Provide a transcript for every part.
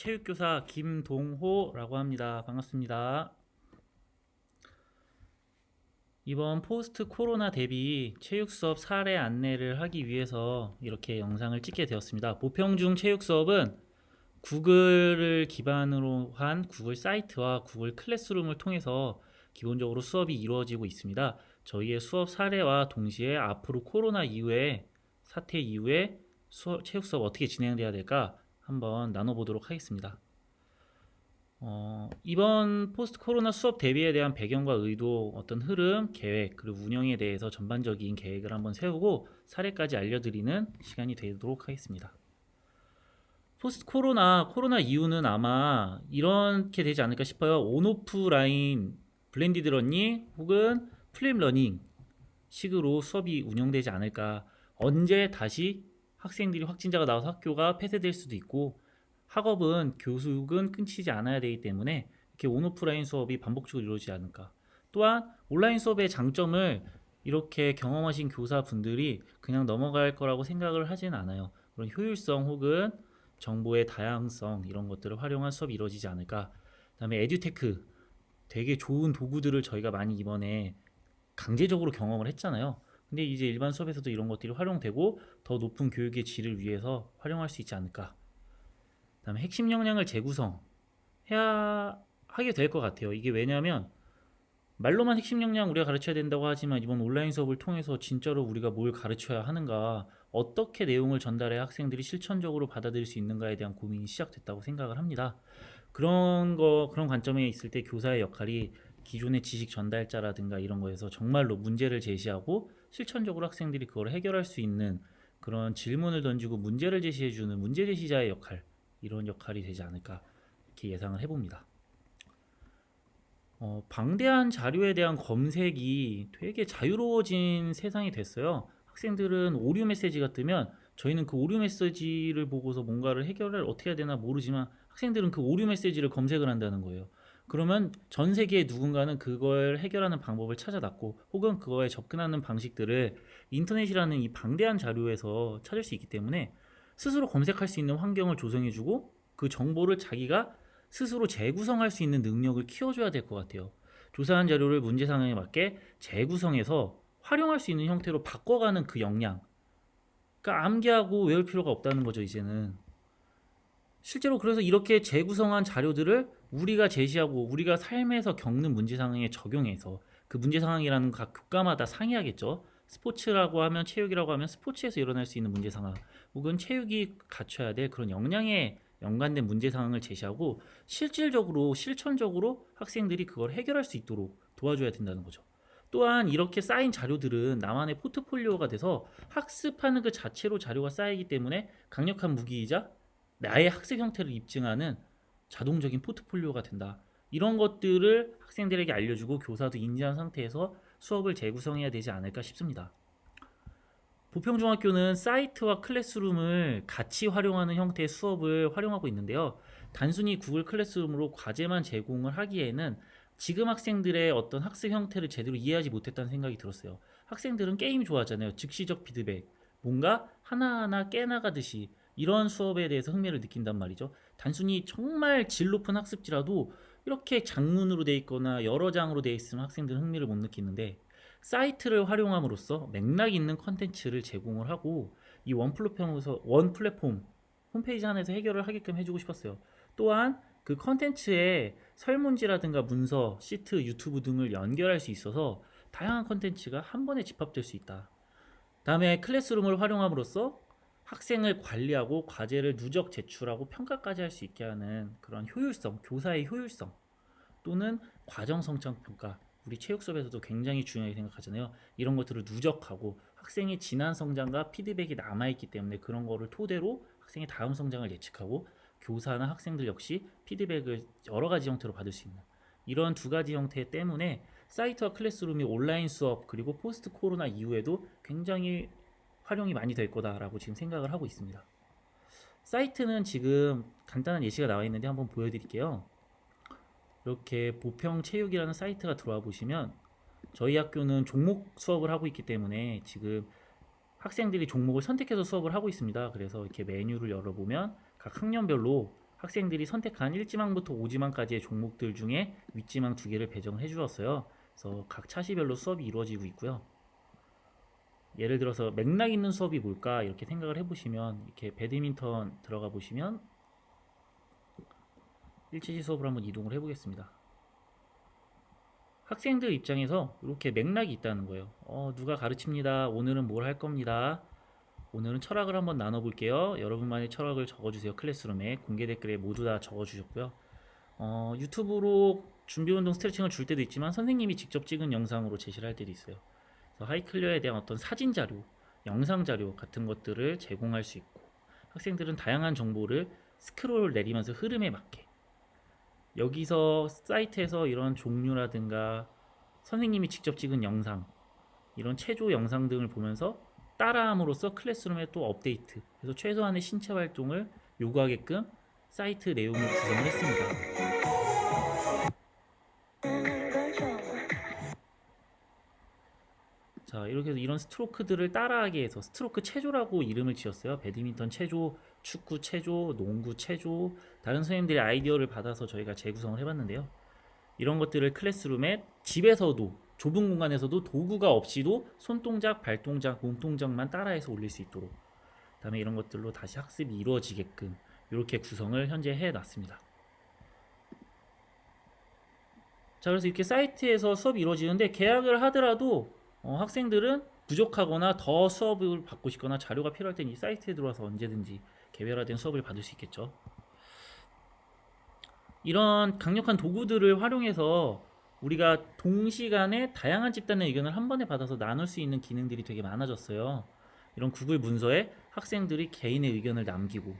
체육교사 김동호라고 합니다. 반갑습니다. 이번 포스트 코로나 대비 체육 수업 사례 안내를 하기 위해서 이렇게 영상을 찍게 되었습니다. 보평중 체육 수업은 구글을 기반으로 한 구글 사이트와 구글 클래스룸을 통해서 기본적으로 수업이 이루어지고 있습니다. 저희의 수업 사례와 동시에 앞으로 코로나 이후에 사태 이후에 수업, 체육 수업 어떻게 진행돼야 될까 한번 나눠보도록 하겠습니다. 어, 이번 포스트 코로나 수업 대비에 대한 배경과 의도, 어떤 흐름, 계획, 그리고 운영에 대해서 전반적인 계획을 한번 세우고 사례까지 알려드리는 시간이 되도록 하겠습니다. 포스트 코로나, 코로나 이후는 아마 이렇게 되지 않을까 싶어요. 온오프라인 블렌디드 러닝 혹은 플립 러닝 식으로 수업이 운영되지 않을까. 언제 다시 학생들이 확진자가 나와서 학교가 폐쇄될 수도 있고 학업은 교육은 끊기지 않아야 되기 때문에 이렇게 온오프라인 수업이 반복적으로 이루어지지 않을까. 또한 온라인 수업의 장점을 이렇게 경험하신 교사분들이 그냥 넘어갈 거라고 생각을 하진 않아요. 그런 효율성 혹은 정보의 다양성 이런 것들을 활용한 수업이 이루어지지 않을까. 그다음에 에듀테크 되게 좋은 도구들을 저희가 많이 이번에 강제적으로 경험을 했잖아요. 근데 이제 일반 수업에서도 이런 것들이 활용되고 더 높은 교육의 질을 위해서 활용할 수 있지 않을까. 그다음에 핵심 역량을 재구성 해야 하게 될 것 같아요. 이게 왜냐하면 말로만 핵심 역량 우리가 가르쳐야 된다고 하지만 이번 온라인 수업을 통해서 진짜로 우리가 뭘 가르쳐야 하는가, 어떻게 내용을 전달해 학생들이 실천적으로 받아들일 수 있는가에 대한 고민이 시작됐다고 생각을 합니다. 그런 거 그런 관점에 있을 때 교사의 역할이 기존의 지식 전달자라든가 이런 거에서 정말로 문제를 제시하고 실천적으로 학생들이 그걸 해결할 수 있는 그런 질문을 던지고 문제를 제시해 주는 문제 제시자의 역할 이런 역할이 되지 않을까 이렇게 예상을 해봅니다. 어, 방대한 자료에 대한 검색이 되게 자유로워진 세상이 됐어요. 학생들은 오류 메시지가 뜨면 저희는 그 오류 메시지를 보고서 뭔가를 해결을 어떻게 해야 되나 모르지만 학생들은 그 오류 메시지를 검색을 한다는 거예요. 그러면 전 세계의 누군가는 그걸 해결하는 방법을 찾아놨고 혹은 그거에 접근하는 방식들을 인터넷이라는 이 방대한 자료에서 찾을 수 있기 때문에 스스로 검색할 수 있는 환경을 조성해주고 그 정보를 자기가 스스로 재구성할 수 있는 능력을 키워줘야 될 것 같아요. 조사한 자료를 문제 상황에 맞게 재구성해서 활용할 수 있는 형태로 바꿔가는 그 역량. 그러니까 암기하고 외울 필요가 없다는 거죠, 이제는. 실제로 그래서 이렇게 재구성한 자료들을 우리가 제시하고 우리가 삶에서 겪는 문제 상황에 적용해서 그 문제 상황이라는 각 교과마다 상이하겠죠. 스포츠라고 하면 체육이라고 하면 스포츠에서 일어날 수 있는 문제 상황 혹은 체육이 갖춰야 될 그런 역량에 연관된 문제 상황을 제시하고 실질적으로 실천적으로 학생들이 그걸 해결할 수 있도록 도와줘야 된다는 거죠. 또한 이렇게 쌓인 자료들은 나만의 포트폴리오가 돼서 학습하는 그 자체로 자료가 쌓이기 때문에 강력한 무기이자 나의 학습 형태를 입증하는 자동적인 포트폴리오가 된다. 이런 것들을 학생들에게 알려주고 교사도 인지한 상태에서 수업을 재구성해야 되지 않을까 싶습니다. 보평중학교는 사이트와 클래스룸을 같이 활용하는 형태의 수업을 활용하고 있는데요. 단순히 구글 클래스룸으로 과제만 제공을 하기에는 지금 학생들의 어떤 학습 형태를 제대로 이해하지 못했다는 생각이 들었어요. 학생들은 게임 좋아하잖아요. 즉시적 피드백. 뭔가 하나하나 깨나가듯이 이런 수업에 대해서 흥미를 느낀단 말이죠. 단순히 정말 질 높은 학습지라도 이렇게 장문으로 돼 있거나 여러 장으로 돼 있으면 학생들은 흥미를 못 느끼는데 사이트를 활용함으로써 맥락 있는 컨텐츠를 제공을 하고 이 원 플랫폼에서 원 플랫폼 홈페이지 안에서 해결을 하게끔 해주고 싶었어요. 또한 그 컨텐츠에 설문지라든가 문서, 시트, 유튜브 등을 연결할 수 있어서 다양한 컨텐츠가 한 번에 집합될 수 있다. 다음에 클래스룸을 활용함으로써 학생을 관리하고 과제를 누적 제출하고 평가까지 할 수 있게 하는 그런 효율성, 교사의 효율성 또는 과정 성장 평가 우리 체육 수업에서도 굉장히 중요하게 생각하잖아요. 이런 것들을 누적하고 학생의 지난 성장과 피드백이 남아 있기 때문에 그런 거를 토대로 학생의 다음 성장을 예측하고 교사나 학생들 역시 피드백을 여러 가지 형태로 받을 수 있는 이런 두 가지 형태 때문에 사이트와 클래스룸이 온라인 수업 그리고 포스트 코로나 이후에도 굉장히 활용이 많이 될 거다라고 지금 생각을 하고 있습니다. 사이트는 지금 간단한 예시가 나와 있는데 한번 보여드릴게요. 이렇게 보평 체육이라는 사이트가 들어와 보시면 저희 학교는 종목 수업을 하고 있기 때문에 지금 학생들이 종목을 선택해서 수업을 하고 있습니다. 그래서 이렇게 메뉴를 열어보면 각 학년별로 학생들이 선택한 1지망부터 5지망까지의 종목들 중에 윗지망 두 개를 배정을 해주었어요. 그래서 각 차시별로 수업이 이루어지고 있고요. 예를 들어서 맥락 있는 수업이 뭘까 이렇게 생각을 해보시면 이렇게 배드민턴 들어가 보시면 1차시 수업을 한번 이동을 해보겠습니다. 학생들 입장에서 이렇게 맥락이 있다는 거예요. 어, 누가 가르칩니다. 오늘은 뭘 할 겁니다. 오늘은 철학을 한번 나눠볼게요. 여러분만의 철학을 적어주세요. 클래스룸에 공개 댓글에 모두 다 적어주셨고요. 어, 유튜브로 준비 운동 스트레칭을 줄 때도 있지만 선생님이 직접 찍은 영상으로 제시를 할 때도 있어요. 하이클리어에 대한 어떤 사진 자료, 영상 자료 같은 것들을 제공할 수 있고 학생들은 다양한 정보를 스크롤 내리면서 흐름에 맞게 여기서 사이트에서 이런 종류라든가 선생님이 직접 찍은 영상 이런 체조 영상 등을 보면서 따라함으로써 클래스룸에 또 업데이트 그래서 최소한의 신체 활동을 요구하게끔 사이트 내용을 구성을 했습니다. 자 이렇게 해서 이런 스트로크들을 따라하게 해서 스트로크 체조라고 이름을 지었어요. 배드민턴 체조, 축구 체조, 농구 체조 다른 선생님들의 아이디어를 받아서 저희가 재구성을 해봤는데요. 이런 것들을 클래스룸에 집에서도 좁은 공간에서도 도구가 없이도 손동작, 발동작, 몸동작만 따라해서 올릴 수 있도록 그다음에 이런 것들로 다시 학습이 이루어지게끔 이렇게 구성을 현재 해놨습니다. 자 그래서 이렇게 사이트에서 수업이 이루어지는데 계약을 하더라도 어, 학생들은 부족하거나 더 수업을 받고 싶거나 자료가 필요할 땐이 사이트에 들어와서 언제든지 개별화된 수업을 받을 수 있겠죠. 이런 강력한 도구들을 활용해서 우리가 동시간에 다양한 집단의 의견을 한 번에 받아서 나눌 수 있는 기능들이 되게 많아졌어요. 이런 구글 문서에 학생들이 개인의 의견을 남기고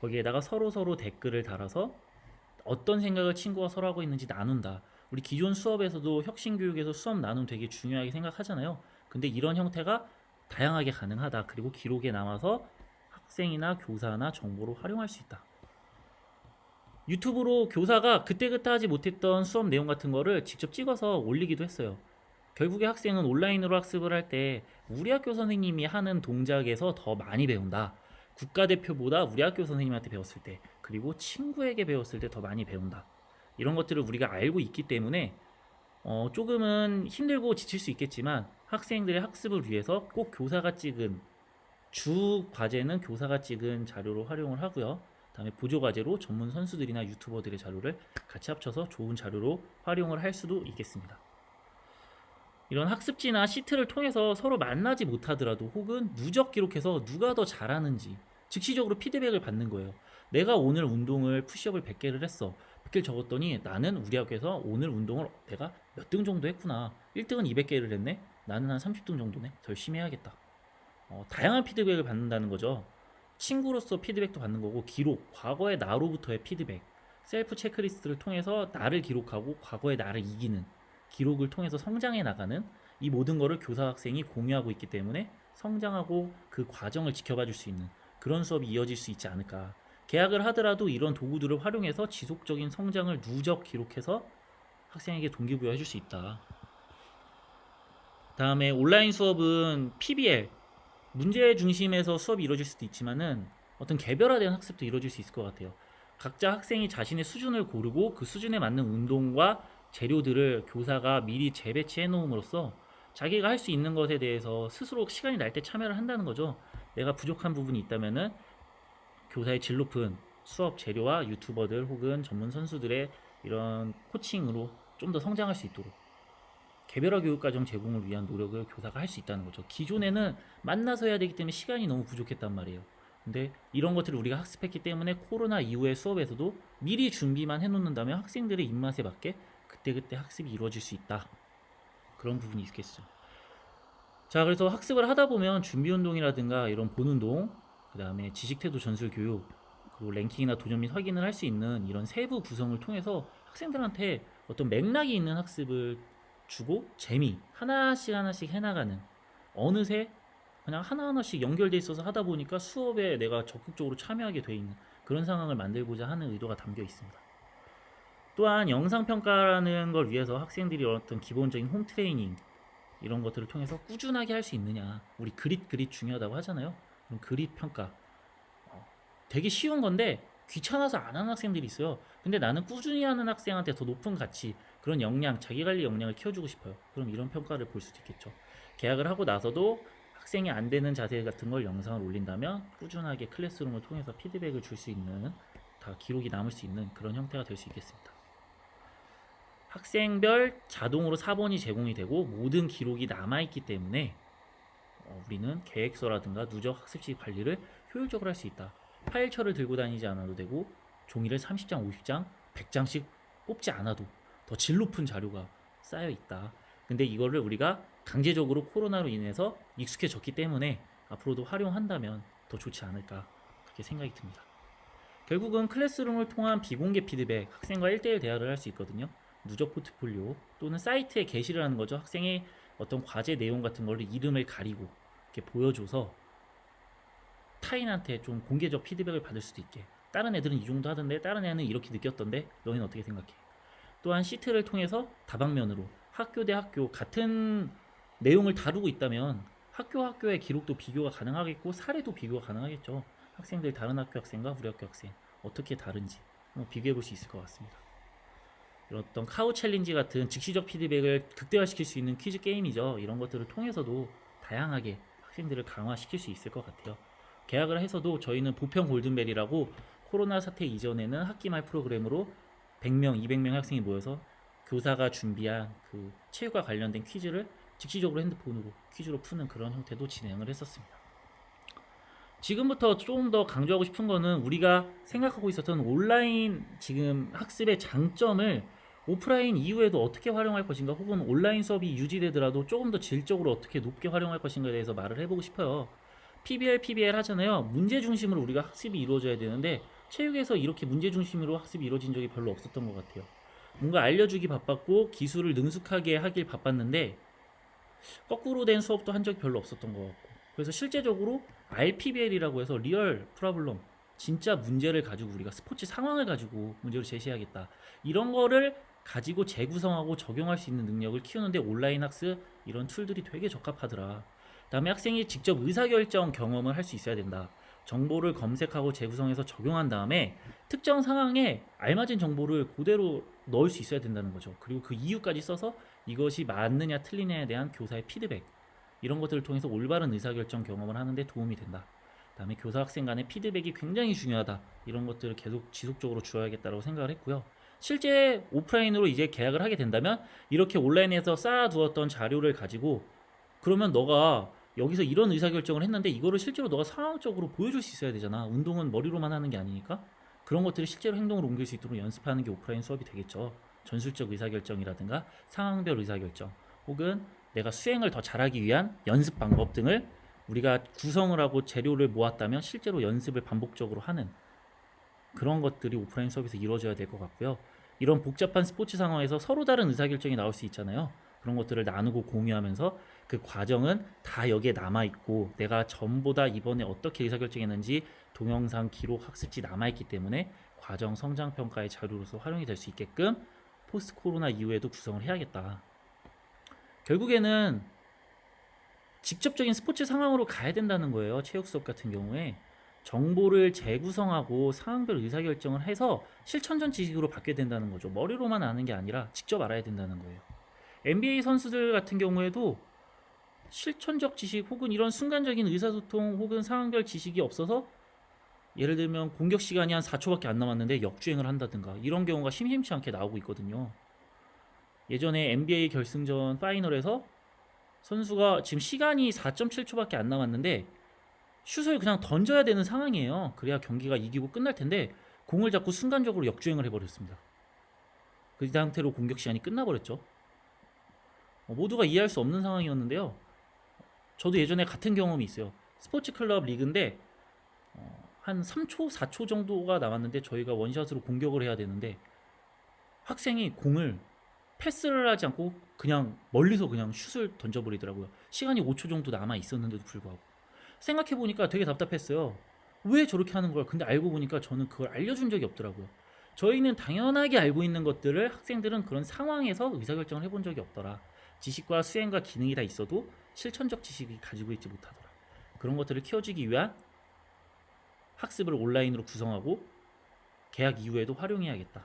거기에다가 서로 서로 댓글을 달아서 어떤 생각을 친구가 서로 하고 있는지 나눈다. 우리 기존 수업에서도 혁신 교육에서 수업 나눔 되게 중요하게 생각하잖아요. 근데 이런 형태가 다양하게 가능하다. 그리고 기록에 남아서 학생이나 교사나 정보로 활용할 수 있다. 유튜브로 교사가 그때그때 하지 못했던 수업 내용 같은 거를 직접 찍어서 올리기도 했어요. 결국에 학생은 온라인으로 학습을 할 때 우리 학교 선생님이 하는 동작에서 더 많이 배운다. 국가대표보다 우리 학교 선생님한테 배웠을 때, 그리고 친구에게 배웠을 때 더 많이 배운다. 이런 것들을 우리가 알고 있기 때문에 어, 조금은 힘들고 지칠 수 있겠지만 학생들의 학습을 위해서 꼭 교사가 찍은 주 과제는 교사가 찍은 자료로 활용을 하고요. 다음에 보조 과제로 전문 선수들이나 유튜버들의 자료를 같이 합쳐서 좋은 자료로 활용을 할 수도 있겠습니다. 이런 학습지나 시트를 통해서 서로 만나지 못하더라도 혹은 누적 기록해서 누가 더 잘하는지 즉시적으로 피드백을 받는 거예요. 내가 오늘 운동을 푸시업을 100개를 했어. 100개를 적었더니 나는 우리 학교에서 오늘 운동을 내가 몇 등 정도 했구나. 1등은 200개를 했네. 나는 한 30등 정도네. 더 열심히 해야겠다. 어, 다양한 피드백을 받는다는 거죠. 친구로서 피드백도 받는 거고 기록, 과거의 나로부터의 피드백, 셀프 체크리스트를 통해서 나를 기록하고 과거의 나를 이기는 기록을 통해서 성장해 나가는 이 모든 거를 교사 학생이 공유하고 있기 때문에 성장하고 그 과정을 지켜봐 줄 수 있는 그런 수업이 이어질 수 있지 않을까. 계약을 하더라도 이런 도구들을 활용해서 지속적인 성장을 누적 기록해서 학생에게 동기부여 해줄 수 있다. 다음에 온라인 수업은 PBL 문제 중심에서 수업이 이루어질 수도 있지만은 어떤 개별화된 학습도 이루어질 수 있을 것 같아요. 각자 학생이 자신의 수준을 고르고 그 수준에 맞는 운동과 재료들을 교사가 미리 재배치해 놓음으로써 자기가 할 수 있는 것에 대해서 스스로 시간이 날 때 참여를 한다는 거죠. 내가 부족한 부분이 있다면은 교사의 질 높은 수업 재료와 유튜버들 혹은 전문 선수들의 이런 코칭으로 좀 더 성장할 수 있도록 개별화 교육 과정 제공을 위한 노력을 교사가 할 수 있다는 거죠. 기존에는 만나서 해야 되기 때문에 시간이 너무 부족했단 말이에요. 근데 이런 것들을 우리가 학습했기 때문에 코로나 이후의 수업에서도 미리 준비만 해놓는다면 학생들의 입맛에 맞게 그때그때 학습이 이루어질 수 있다. 그런 부분이 있겠죠. 자, 그래서 학습을 하다 보면 준비 운동이라든가 이런 본 운동, 그 다음에 지식 태도 전술 교육, 그리고 랭킹이나 도전 및 확인을 할 수 있는 이런 세부 구성을 통해서 학생들한테 어떤 맥락이 있는 학습을 주고 재미 하나씩 하나씩 해나가는 어느새 그냥 하나하나씩 연결돼 있어서 하다 보니까 수업에 내가 적극적으로 참여하게 돼 있는 그런 상황을 만들고자 하는 의도가 담겨 있습니다. 또한 영상 평가라는 걸 위해서 학생들이 어떤 기본적인 홈 트레이닝 이런 것들을 통해서 꾸준하게 할 수 있느냐 우리 그릿 그릿 중요하다고 하잖아요. 그릿 평가 어, 되게 쉬운 건데 귀찮아서 안 하는 학생들이 있어요. 근데 나는 꾸준히 하는 학생한테 더 높은 가치, 그런 역량, 자기관리 역량을 키워주고 싶어요. 그럼 이런 평가를 볼 수도 있겠죠. 계약을 하고 나서도 학생이 안 되는 자세 같은 걸 영상을 올린다면 꾸준하게 클래스룸을 통해서 피드백을 줄 수 있는 다 기록이 남을 수 있는 그런 형태가 될 수 있겠습니다. 학생별 자동으로 4번이 제공이 되고 모든 기록이 남아있기 때문에 어, 우리는 계획서라든가 누적 학습지 관리를 효율적으로 할 수 있다. 파일처를 들고 다니지 않아도 되고 종이를 30장, 50장, 100장씩 뽑지 않아도 더 질 높은 자료가 쌓여 있다. 근데 이거를 우리가 강제적으로 코로나로 인해서 익숙해졌기 때문에 앞으로도 활용한다면 더 좋지 않을까 그렇게 생각이 듭니다. 결국은 클래스룸을 통한 비공개 피드백, 학생과 1대1 대화를 할 수 있거든요. 누적 포트폴리오 또는 사이트에 게시를 하는 거죠. 학생의 어떤 과제 내용 같은 거를 이름을 가리고 이렇게 보여줘서 타인한테 좀 공개적 피드백을 받을 수도 있게. 다른 애들은 이 정도 하던데 다른 애는 이렇게 느꼈던데 너희는 어떻게 생각해? 또한 시트를 통해서 다방면으로 학교 대 학교 같은 내용을 다루고 있다면 학교 학교의 기록도 비교가 가능하겠고 사례도 비교가 가능하겠죠. 학생들 다른 학교 학생과 우리 학교 학생 어떻게 다른지 비교해 볼 수 있을 것 같습니다. 어떤 카우 챌린지 같은 즉시적 피드백을 극대화시킬 수 있는 퀴즈 게임이죠. 이런 것들을 통해서도 다양하게 학생들을 강화시킬 수 있을 것 같아요. 계약을 해서도 저희는 보편 골든벨이라고 코로나 사태 이전에는 학기 말 프로그램으로 100명, 200명 학생이 모여서 교사가 준비한 그 체육과 관련된 퀴즈를 즉시적으로 핸드폰으로 퀴즈로 푸는 그런 형태도 진행을 했었습니다. 지금부터 좀더 강조하고 싶은 거는 우리가 생각하고 있었던 온라인 지금 학습의 장점을 오프라인 이후에도 어떻게 활용할 것인가 혹은 온라인 수업이 유지되더라도 조금 더 질적으로 어떻게 높게 활용할 것인가에 대해서 말을 해보고 싶어요. PBL, PBL 하잖아요. 문제 중심으로 우리가 학습이 이루어져야 되는데 체육에서 이렇게 문제 중심으로 학습이 이루어진 적이 별로 없었던 것 같아요. 뭔가 알려주기 바빴고 기술을 능숙하게 하길 바빴는데 거꾸로 된 수업도 한 적이 별로 없었던 것 같고 그래서 실제적으로 RPBL이라고 해서 리얼 프로블럼 진짜 문제를 가지고 우리가 스포츠 상황을 가지고 문제를 제시하겠다. 이런 거를 가지고 재구성하고 적용할 수 있는 능력을 키우는데 온라인 학습 이런 툴들이 되게 적합하더라. 다음에 학생이 직접 의사결정 경험을 할 수 있어야 된다. 정보를 검색하고 재구성해서 적용한 다음에 특정 상황에 알맞은 정보를 그대로 넣을 수 있어야 된다는 거죠. 그리고 그 이유까지 써서 이것이 맞느냐 틀리냐에 대한 교사의 피드백 이런 것들을 통해서 올바른 의사결정 경험을 하는데 도움이 된다. 그다음에 교사 학생 간의 피드백이 굉장히 중요하다. 이런 것들을 계속 지속적으로 주어야겠다고 생각을 했고요. 실제 오프라인으로 이제 계약을 하게 된다면 이렇게 온라인에서 쌓아두었던 자료를 가지고 그러면 너가 여기서 이런 의사결정을 했는데 이거를 실제로 너가 상황적으로 보여줄 수 있어야 되잖아. 운동은 머리로만 하는 게 아니니까. 그런 것들을 실제로 행동으로 옮길 수 있도록 연습하는 게 오프라인 수업이 되겠죠. 전술적 의사결정이라든가 상황별 의사결정 혹은 내가 수행을 더 잘하기 위한 연습 방법 등을 우리가 구성을 하고 재료를 모았다면 실제로 연습을 반복적으로 하는 그런 것들이 오프라인 수업에서 이루어져야 될 것 같고요. 이런 복잡한 스포츠 상황에서 서로 다른 의사결정이 나올 수 있잖아요. 그런 것들을 나누고 공유하면서 그 과정은 다 여기에 남아 있고 내가 전보다 이번에 어떻게 의사결정했는지 동영상 기록 학습지 남아 있기 때문에 과정 성장 평가의 자료로서 활용이 될 수 있게끔 포스트 코로나 이후에도 구성을 해야겠다. 결국에는 직접적인 스포츠 상황으로 가야 된다는 거예요. 체육 수업 같은 경우에 정보를 재구성하고 상황별 의사결정을 해서 실천전 지식으로 바뀌어야 된다는 거죠. 머리로만 아는 게 아니라 직접 알아야 된다는 거예요. NBA 선수들 같은 경우에도 실천적 지식 혹은 이런 순간적인 의사소통 혹은 상황별 지식이 없어서 예를 들면 공격 시간이 한 4초밖에 안 남았는데 역주행을 한다든가 이런 경우가 심심치 않게 나오고 있거든요. 예전에 NBA 결승전 파이널에서 선수가 지금 시간이 4.7초밖에 안 남았는데 슛을 그냥 던져야 되는 상황이에요. 그래야 경기가 이기고 끝날 텐데 공을 잡고 순간적으로 역주행을 해버렸습니다. 그 상태로 공격 시간이 끝나버렸죠. 어, 모두가 이해할 수 없는 상황이었는데요. 저도 예전에 같은 경험이 있어요. 스포츠 클럽 리그인데 어, 한 3초, 4초 정도가 남았는데 저희가 원샷으로 공격을 해야 되는데 학생이 공을 패스를 하지 않고 그냥 멀리서 그냥 슛을 던져버리더라고요. 시간이 5초 정도 남아 있었는데도 불구하고 생각해 보니까 되게 답답했어요. 왜 저렇게 하는 걸? 근데 알고 보니까 저는 그걸 알려준 적이 없더라고요. 저희는 당연하게 알고 있는 것들을 학생들은 그런 상황에서 의사결정을 해본 적이 없더라. 지식과 수행과 기능이 다 있어도 실천적 지식이 가지고 있지 못하더라. 그런 것들을 키워주기 위한 학습을 온라인으로 구성하고 계약 이후에도 활용해야겠다.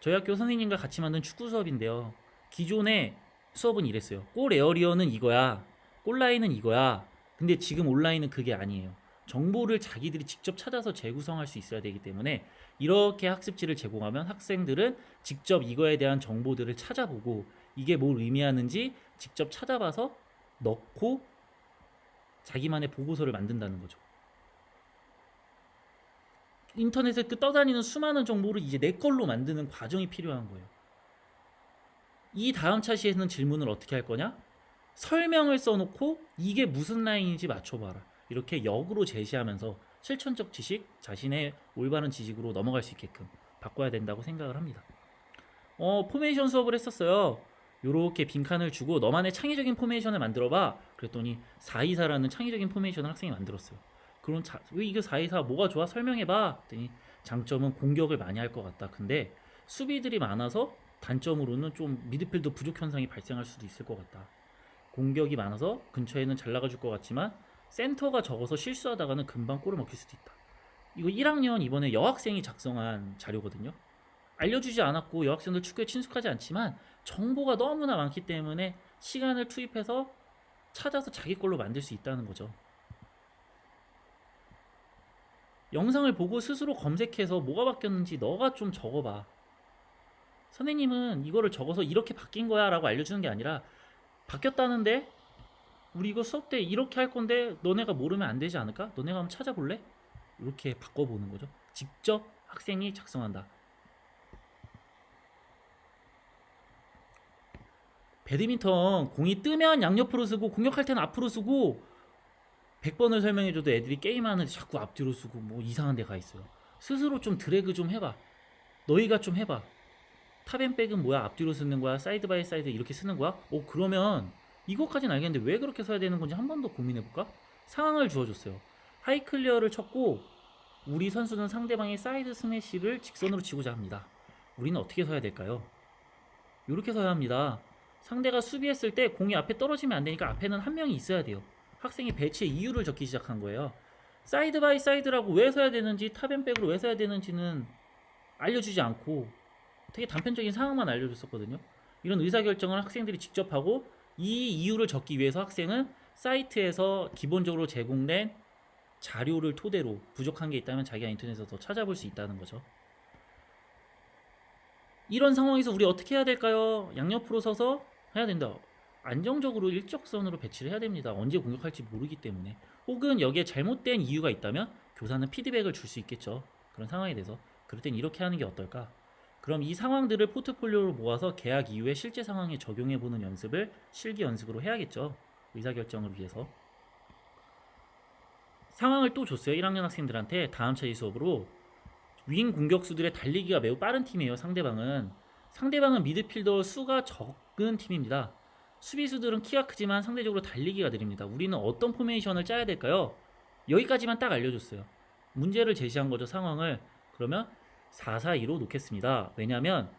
저희 학교 선생님과 같이 만든 축구 수업인데요. 기존의 수업은 이랬어요. 골 에어리어는 이거야. 골 라인은 이거야. 근데 지금 온라인은 그게 아니에요. 정보를 자기들이 직접 찾아서 재구성할 수 있어야 되기 때문에 이렇게 학습지를 제공하면 학생들은 직접 이거에 대한 정보들을 찾아보고 이게 뭘 의미하는지 직접 찾아봐서 넣고 자기만의 보고서를 만든다는 거죠. 인터넷에 그 떠다니는 수많은 정보를 이제 내 걸로 만드는 과정이 필요한 거예요. 이 다음 차시에는 질문을 어떻게 할 거냐? 설명을 써놓고 이게 무슨 라인인지 맞춰봐라. 이렇게 역으로 제시하면서 실천적 지식, 자신의 올바른 지식으로 넘어갈 수 있게끔 바꿔야 된다고 생각을 합니다. 어, 포메이션 수업을 했었어요. 요렇게 빈칸을 주고 너만의 창의적인 포메이션을 만들어봐. 그랬더니 424라는 창의적인 포메이션을 학생이 만들었어요. 그럼 자, 왜 이거 424 뭐가 좋아? 설명해봐. 그랬더니 장점은 공격을 많이 할 것 같다. 근데 수비들이 많아서 단점으로는 좀 미드필더 부족 현상이 발생할 수도 있을 것 같다. 공격이 많아서 근처에는 잘 나가줄 것 같지만 센터가 적어서 실수하다가는 금방 골을 먹힐 수도 있다. 이거 1학년 이번에 여학생이 작성한 자료거든요. 알려주지 않았고 여학생들 축구에 친숙하지 않지만 정보가 너무나 많기 때문에 시간을 투입해서 찾아서 자기 걸로 만들 수 있다는 거죠. 영상을 보고 스스로 검색해서 뭐가 바뀌었는지 너가 좀 적어봐. 선생님은 이거를 적어서 이렇게 바뀐 거야 라고 알려주는 게 아니라 바뀌었다는데 우리 이거 수업 때 이렇게 할 건데 너네가 모르면 안 되지 않을까? 너네가 한번 찾아볼래? 이렇게 바꿔보는 거죠. 직접 학생이 작성한다. 배드민턴 공이 뜨면 양옆으로 쓰고 공격할 때는 앞으로 쓰고 100번을 설명해줘도 애들이 게임하는데 자꾸 앞뒤로 쓰고 뭐 이상한 데 가 있어요. 스스로 좀 드래그 좀 해봐. 너희가 좀 해봐. 탑앤백은 뭐야? 앞뒤로 쓰는 거야? 사이드 바이 사이드 이렇게 쓰는 거야? 오 그러면 이것까지는 알겠는데 왜 그렇게 써야 되는 건지 한 번 더 고민해볼까? 상황을 주어줬어요. 하이 클리어를 쳤고 우리 선수는 상대방의 사이드 스매시를 직선으로 치고자 합니다. 우리는 어떻게 서야 될까요? 이렇게 서야 합니다. 상대가 수비했을 때 공이 앞에 떨어지면 안 되니까 앞에는 한 명이 있어야 돼요. 학생이 배치의 이유를 적기 시작한 거예요. 사이드 바이 사이드라고 왜 서야 되는지 탑앤백으로 왜 서야 되는지는 알려주지 않고 되게 단편적인 상황만 알려줬었거든요. 이런 의사결정을 학생들이 직접 하고 이 이유를 적기 위해서 학생은 사이트에서 기본적으로 제공된 자료를 토대로 부족한 게 있다면 자기가 인터넷에서 더 찾아볼 수 있다는 거죠. 이런 상황에서 우리 어떻게 해야 될까요? 양옆으로 서서 해야 된다. 안정적으로 일직선으로 배치를 해야 됩니다. 언제 공격할지 모르기 때문에. 혹은 여기에 잘못된 이유가 있다면 교사는 피드백을 줄 수 있겠죠. 그런 상황에 대해서. 그럴 땐 이렇게 하는 게 어떨까? 그럼 이 상황들을 포트폴리오로 모아서 계약 이후에 실제 상황에 적용해 보는 연습을 실기 연습으로 해야겠죠. 의사결정을 위해서. 상황을 또 줬어요. 1학년 학생들한테 다음 차이 수업으로 윙 공격수들의 달리기가 매우 빠른 팀이에요. 상대방은 상대방은 미드필더 수가 적은 팀입니다. 수비수들은 키가 크지만 상대적으로 달리기가 느립니다. 우리는 어떤 포메이션을 짜야 될까요? 여기까지만 딱 알려줬어요. 문제를 제시한 거죠. 상황을 그러면 4-4-2로 놓겠습니다. 왜냐하면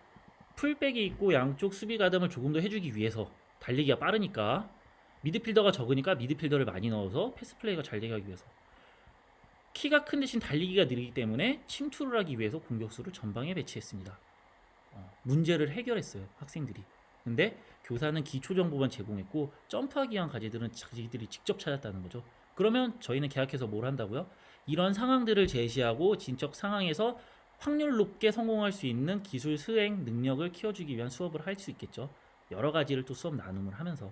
풀백이 있고 양쪽 수비 가담을 조금 더 해주기 위해서 달리기가 빠르니까 미드필더가 적으니까 미드필더를 많이 넣어서 패스 플레이가 잘 되게 하기 위해서 키가 큰 대신 달리기가 느리기 때문에 침투를 하기 위해서 공격수를 전방에 배치했습니다. 어, 문제를 해결했어요 학생들이. 근데 교사는 기초 정보만 제공했고 점프하기 위한 과제들은 자기들이 직접 찾았다는 거죠. 그러면 저희는 계약해서 뭘 한다고요? 이런 상황들을 제시하고 진척 상황에서 확률 높게 성공할 수 있는 기술 수행 능력을 키워주기 위한 수업을 할 수 있겠죠. 여러 가지를 또 수업 나눔을 하면서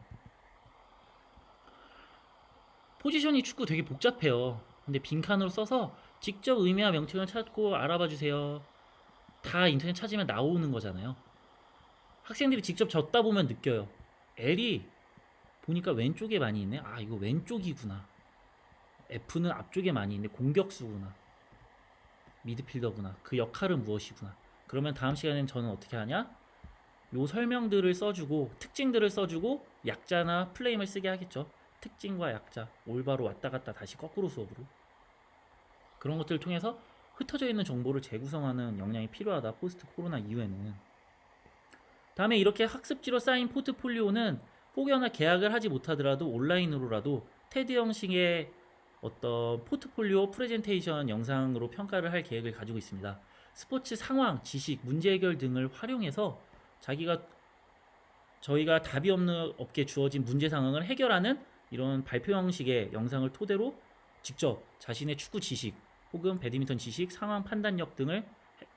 포지션이 축구 되게 복잡해요. 근데 빈칸으로 써서 직접 의미와 명칭을 찾고 알아봐 주세요. 다 인터넷 찾으면 나오는 거잖아요. 학생들이 직접 적다 보면 느껴요. L이 보니까 왼쪽에 많이 있네. 아, 이거 왼쪽이구나. F는 앞쪽에 많이 있네. 공격수구나. 미드필더구나. 그 역할은 무엇이구나. 그러면 다음 시간에는 저는 어떻게 하냐? 요 설명들을 써주고 특징들을 써주고 약자나 플레임을 쓰게 하겠죠. 특징과 약자 올바로 왔다 갔다 다시 거꾸로 수업으로 그런 것들을 통해서 흩어져 있는 정보를 재구성하는 역량이 필요하다. 포스트 코로나 이후에는 다음에 이렇게 학습지로 쌓인 포트폴리오는 혹여나 계약을 하지 못하더라도 온라인으로라도 테드 형식의 어떤 포트폴리오 프레젠테이션 영상으로 평가를 할 계획을 가지고 있습니다. 스포츠 상황, 지식, 문제 해결 등을 활용해서 자기가 저희가 답이 없는 업계 주어진 문제 상황을 해결하는 이런 발표 형식의 영상을 토대로 직접 자신의 축구 지식 혹은 배드민턴 지식, 상황 판단력 등을 해-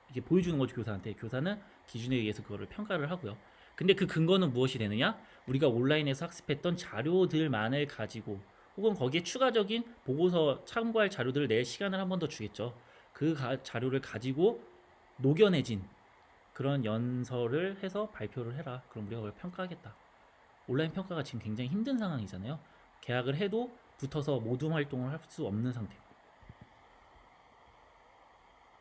이렇게 보여주는 거죠 교사한테. 교사는 기준에 의해서 그거를 평가를 하고요. 근데 그 근거는 무엇이 되느냐? 우리가 온라인에서 학습했던 자료들만을 가지고 혹은 거기에 추가적인 보고서 참고할 자료들을 낼 시간을 한 번 더 주겠죠. 그 가- 자료를 가지고 녹여내진 그런 연설을 해서 발표를 해라. 그럼 우리가 그걸 평가하겠다. 온라인 평가가 지금 굉장히 힘든 상황이잖아요. 계약을 해도 붙어서 모든 활동을 할 수 없는 상태고.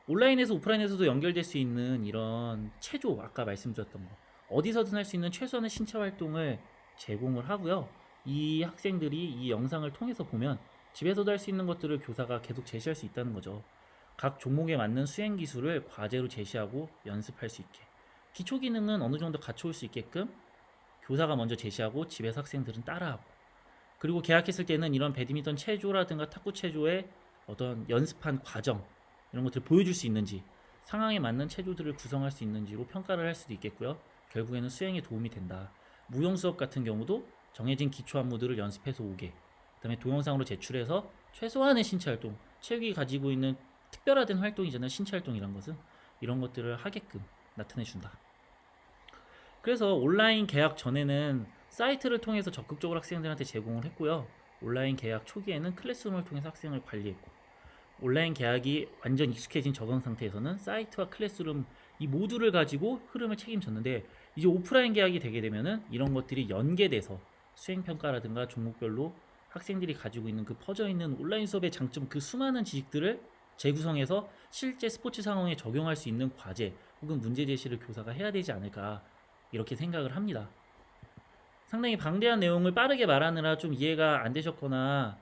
온라인에서 오프라인에서도 연결될 수 있는 이런 체조 아까 말씀드렸던 거 어디서든 할 수 있는 최소한의 신체 활동을 제공을 하고요. 이 학생들이 이 영상을 통해서 보면 집에서도 할 수 있는 것들을 교사가 계속 제시할 수 있다는 거죠. 각 종목에 맞는 수행 기술을 과제로 제시하고 연습할 수 있게. 기초 기능은 어느 정도 갖춰올 수 있게끔 교사가 먼저 제시하고 집에서 학생들은 따라하고. 그리고 계약했을 때는 이런 배드민턴 체조라든가 탁구 체조의 어떤 연습한 과정 이런 것들을 보여줄 수 있는지 상황에 맞는 체조들을 구성할 수 있는지로 평가를 할 수도 있겠고요. 결국에는 수행에 도움이 된다. 무용 수업 같은 경우도 정해진 기초 안무들을 연습해서 오게. 그다음에 동영상으로 제출해서 최소한의 신체 활동, 체육이 가지고 있는 특별화된 활동이잖아요. 신체 활동이란 것은 이런 것들을 하게끔 나타내 준다. 그래서 온라인 계약 전에는 사이트를 통해서 적극적으로 학생들한테 제공을 했고요. 온라인 계약 초기에는 클래스룸을 통해서 학생을 관리했고 온라인 계약이 완전 익숙해진 적응 상태에서는 사이트와 클래스룸 이 모두를 가지고 흐름을 책임졌는데 이제 오프라인 계약이 되게 되면은 이런 것들이 연계돼서 수행 평가라든가 종목별로 학생들이 가지고 있는 그 퍼져 있는 온라인 수업의 장점 그 수많은 지식들을 재구성해서 실제 스포츠 상황에 적용할 수 있는 과제 혹은 문제 제시를 교사가 해야 되지 않을까 이렇게 생각을 합니다. 상당히 방대한 내용을 빠르게 말하느라 좀 이해가 안 되셨거나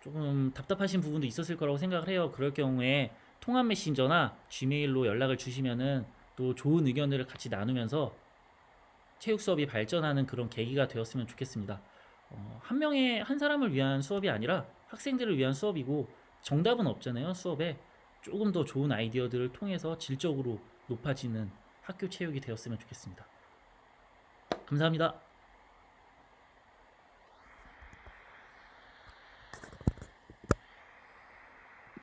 조금 답답하신 부분도 있었을 거라고 생각을 해요. 그럴 경우에 통합 메신저나 지메일로 연락을 주시면은 또 좋은 의견들을 같이 나누면서 체육 수업이 발전하는 그런 계기가 되었으면 좋겠습니다. 어, 한 명의 한 사람을 위한 수업이 아니라 학생들을 위한 수업이고 정답은 없잖아요. 수업에 조금 더 좋은 아이디어들을 통해서 질적으로 높아지는 학교 체육이 되었으면 좋겠습니다. 감사합니다.